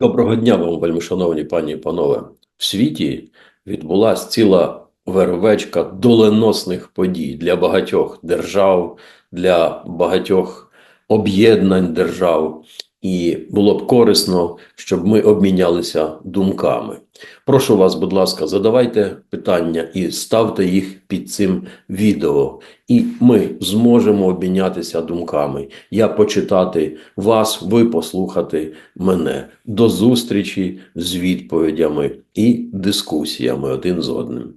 Доброго дня вам, вельмишановні пані і панове. В світі відбулася ціла вервечка доленосних подій для багатьох держав, для багатьох об'єднань держав. І було б корисно, щоб ми обмінялися думками. Прошу вас, будь ласка, задавайте питання і ставте їх під цим відео, і ми зможемо обмінятися думками. Я почитати вас, ви послухати мене. До зустрічі з відповідями і дискусіями один з одним.